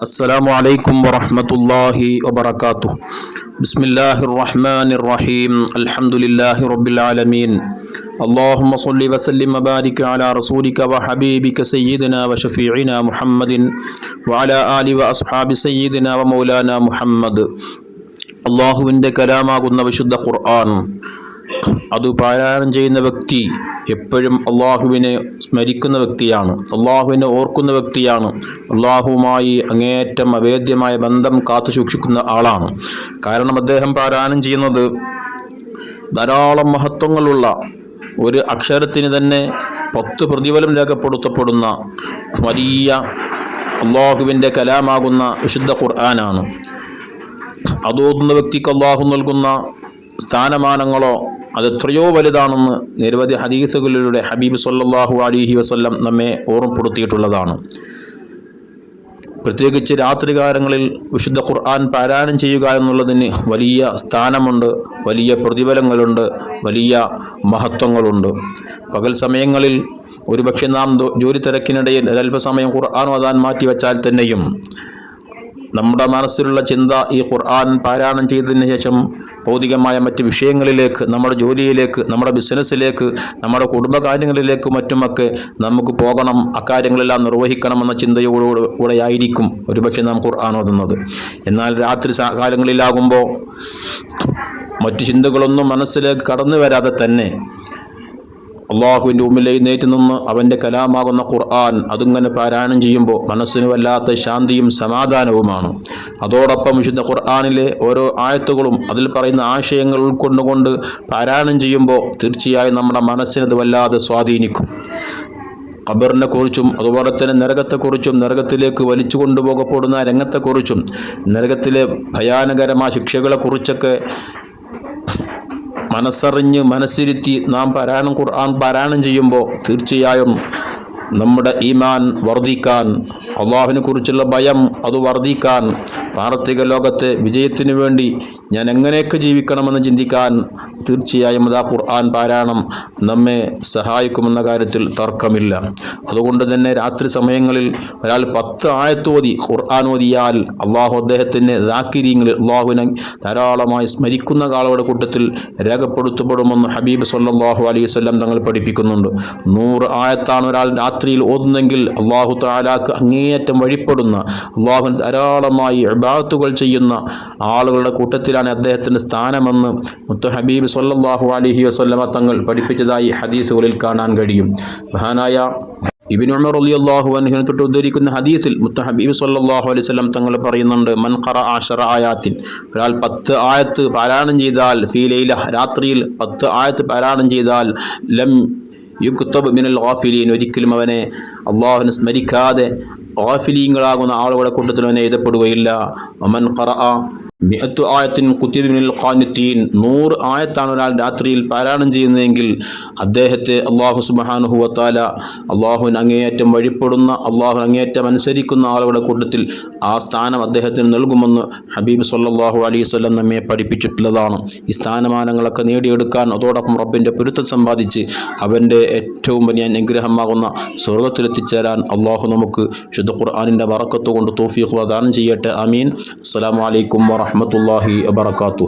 السلام عليكم ورحمة الله وبركاته بسم الله الرحمن الرحيم الحمد لله رب العالمين اللهم صل وسلم وبارك على رسولك وحبيبك سيدنا وشفيعنا محمد وعلى آل وأصحاب سيدنا ومولانا محمد അള്ളാഹുവിൻ്റെ കലാമാകുന്ന വിശുദ്ധ ഖുർആൻ അത് പാരായണം ചെയ്യുന്ന വ്യക്തി എപ്പോഴും അള്ളാഹുവിനെ സ്മരിക്കുന്ന വ്യക്തിയാണ്. അള്ളാഹുവിനെ ഓർക്കുന്ന വ്യക്തിയാണ്. അള്ളാഹുവുമായി അങ്ങേയറ്റം അവേദ്യമായ ബന്ധം കാത്തു സൂക്ഷിക്കുന്ന ആളാണ്. കാരണം അദ്ദേഹം പാരായണം ചെയ്യുന്നത് ധാരാളം മഹത്വങ്ങളുള്ള ഒരു അക്ഷരത്തിന് തന്നെ പത്ത് പ്രതിഫലം രേഖപ്പെടുത്തപ്പെടുന്ന വലിയ അള്ളാഹുവിന്റെ കലാമാകുന്ന വിശുദ്ധ ഖുർആനാണ്. അതോതുന്ന വ്യക്തിക്ക് അള്ളാഹു നൽകുന്ന സ്ഥാനമാനങ്ങളോ അത് എത്രയോ വലുതാണെന്ന് നിരവധി ഹദീസുകളിലൂടെ ഹബീബ് സല്ലാഹു അലിഹി വസ്ല്ലം നമ്മെ ഓർമ്മപ്പെടുത്തിയിട്ടുള്ളതാണ്. പ്രത്യേകിച്ച് രാത്രികാലങ്ങളിൽ വിശുദ്ധ ഖുർആൻ പാരായണം ചെയ്യുക എന്നുള്ളതിന് വലിയ സ്ഥാനമുണ്ട് വലിയ പ്രതിഫലങ്ങളുണ്ട് വലിയ മഹത്വങ്ങളുണ്ട്. പകൽ സമയങ്ങളിൽ ഒരുപക്ഷെ നാം ജോലി തിരക്കിനിടയിൽ ഒരല്പസമയം ഖുർആൻ ഓതാൻ മാറ്റിവെച്ചാൽ തന്നെയും നമ്മുടെ മനസ്സിലുള്ള ചിന്ത ഈ ഖുർആൻ പാരായണം ചെയ്തതിന് ശേഷം ഭൗതികമായ മറ്റ് വിഷയങ്ങളിലേക്ക് നമ്മുടെ ജോലിയിലേക്ക് നമ്മുടെ ബിസിനസ്സിലേക്ക് നമ്മുടെ കുടുംബകാര്യങ്ങളിലേക്ക് മറ്റുമൊക്കെ നമുക്ക് പോകണം അക്കാര്യങ്ങളെല്ലാം നിർവഹിക്കണമെന്ന ചിന്തയോടുകൂടെ ആയിരിക്കും ഒരുപക്ഷെ നാം ഖുർആൻ ഓതുന്നത്. എന്നാൽ രാത്രി കാലങ്ങളിലാകുമ്പോൾ മറ്റു ചിന്തകളൊന്നും മനസ്സിലേക്ക് കടന്നു വരാതെ തന്നെ അള്ളാഹുവിന്റെ മുമ്പിൽ എഴുന്നേറ്റ് നിന്ന് അവന്റെ കലാമാകുന്ന ഖുർആൻ അതിങ്ങനെ പാരായണം ചെയ്യുമ്പോൾ മനസ്സിന് വല്ലാത്ത ശാന്തിയും സമാധാനവുമാണ്. അതോടൊപ്പം വിശുദ്ധ ഖുർആാനിലെ ഓരോ ആയത്തുകളും അതിൽ പറയുന്ന ആശയങ്ങൾ ഉൾക്കൊണ്ടുകൊണ്ട് പാരായണം ചെയ്യുമ്പോൾ തീർച്ചയായും നമ്മുടെ മനസ്സിനത് വല്ലാതെ സ്വാധീനിക്കും. ഖബറിനെ കുറിച്ചും അതുപോലെ തന്നെ നരകത്തെക്കുറിച്ചും നരകത്തിലേക്ക് വലിച്ചു കൊണ്ടുപോകപ്പെടുന്ന രംഗത്തെക്കുറിച്ചും നരകത്തിലെ ഭയാനകരമായ ശിക്ഷകളെക്കുറിച്ചൊക്കെ മനസ്സറിഞ്ഞ് മനസ്സിരുത്തി നാം പാരായണം ഖുർആൻ പാരായണം ചെയ്യുമ്പോൾ തീർച്ചയായും നമ്മുടെ ഈമാൻ വർദ്ധിക്കാൻ അള്ളാഹുവിനെ കുറിച്ചുള്ള ഭയം അത് വർദ്ധിക്കാൻ പാർത്തിക ലോകത്തെ വിജയത്തിനു വേണ്ടി ഞാൻ എങ്ങനെയൊക്കെ ജീവിക്കണമെന്ന് ചിന്തിക്കാൻ തീർച്ചയായും അതാ ഖുർആൻ പാരായണം നമ്മെ സഹായിക്കുമെന്ന കാര്യത്തിൽ തർക്കമില്ല. അതുകൊണ്ട് തന്നെ രാത്രി സമയങ്ങളിൽ ഒരാൾ പത്ത് ആയത്തോതി ഖുർആൻ ഓതിയാൽ അള്ളാഹു അദ്ദേഹത്തിന്റെ ദാക്കിരിയങ്ങളിൽ അള്ളാഹുവിനെ ധാരാളമായി സ്മരിക്കുന്ന കാളുകളുടെ കൂട്ടത്തിൽ രേഖപ്പെടുത്തപ്പെടുമെന്ന് ഹബീബ് സല്ലാഹു അലൈഹി വല്ലം തങ്ങൾ പഠിപ്പിക്കുന്നുണ്ട്. നൂറ് ആയത്താണ് ഒരാൾ രാത്രിയിൽ ഓതുന്നെങ്കിൽ അള്ളാഹു താലാക്ക് അങ്ങേയറ്റം വഴിപ്പെടുന്ന അള്ളാഹു ധാരാളമായി ഇബാത്തുകൾ ചെയ്യുന്ന ആളുകളുടെ കൂട്ടത്തിലാണ് അദ്ദേഹത്തിന്റെ സ്ഥാനമെന്ന് മുത്തു ഹബീബ് സല്ലാഹു അലഹി വസ്ലമ തങ്ങൾ പഠിപ്പിച്ചതായി ഹദീസുകളിൽ കാണാൻ കഴിയും. മഹാനായ ഇബിൻ ഉമർ അലി അള്ളാഹു അനുഹിനെ തൊട്ട് ഉദ്ധരിക്കുന്ന ഹദീസിൽ മുത്ത ഹബീബ് സല്ലാഹു അലൈഹി സ്വലം തങ്ങൾ പറയുന്നുണ്ട് മൻ ഖറ ആഷറ ആയാത്തിൻ ഒരാൾ പത്ത് ആയത്ത് പാരായണം ചെയ്താൽ ഫീലയില രാത്രിയിൽ പത്ത് ആയത്ത് പാരായണം ചെയ്താൽ ലം യുക്തബ് മിനൽ ഗാഫിലീൻ ഒരിക്കലും അവനെ അള്ളാഹുവിനെ സ്മരിക്കാതെ ഗാഫിലീങ്ങളാകുന്ന ആളുകളെ കൂട്ടത്തിൽ അവനെ എഴുതപ്പെടുകയില്ല. ഒമൻ ഖറ മിയത്തു ആയത്തിൻ കുത്തിബിനിൽ ഖാനിത്തീൻ നൂറ് ആയത്താണ് ഒരാൾ രാത്രിയിൽ പാരായണം ചെയ്യുന്നതെങ്കിൽ അദ്ദേഹത്തെ അള്ളാഹു സുബാനുഹുവത്താല അള്ളാഹുവിന് അങ്ങേയറ്റം വഴിപ്പെടുന്ന അള്ളാഹു അങ്ങേയറ്റം അനുസരിക്കുന്ന ആളുകളുടെ കൂട്ടത്തിൽ ആ സ്ഥാനം അദ്ദേഹത്തിന് നൽകുമെന്ന് ഹബീബ് സല്ലാഹു അലൈഹി സ്വല്ലം നമ്മെ പഠിപ്പിച്ചിട്ടുള്ളതാണ്. ഈ സ്ഥാനമാനങ്ങളൊക്കെ നേടിയെടുക്കാൻ അതോടൊപ്പം റബ്ബിന്റെ പൊരുത്തം സമ്പാദിച്ച് അവന്റെ ഏറ്റവും വലിയ അനുഗ്രഹമാകുന്ന സ്വർഗത്തിലെത്തിച്ചേരാൻ അള്ളാഹു നമുക്ക് ശുദ്ധ ഖുർആാനിന്റെ വറക്കത്ത് കൊണ്ട് തോഫീഖ് പ്രദാനം ചെയ്യട്ടെ. അമീൻ അസ്സാം വലൈക്കും ورحمة الله وبركاته.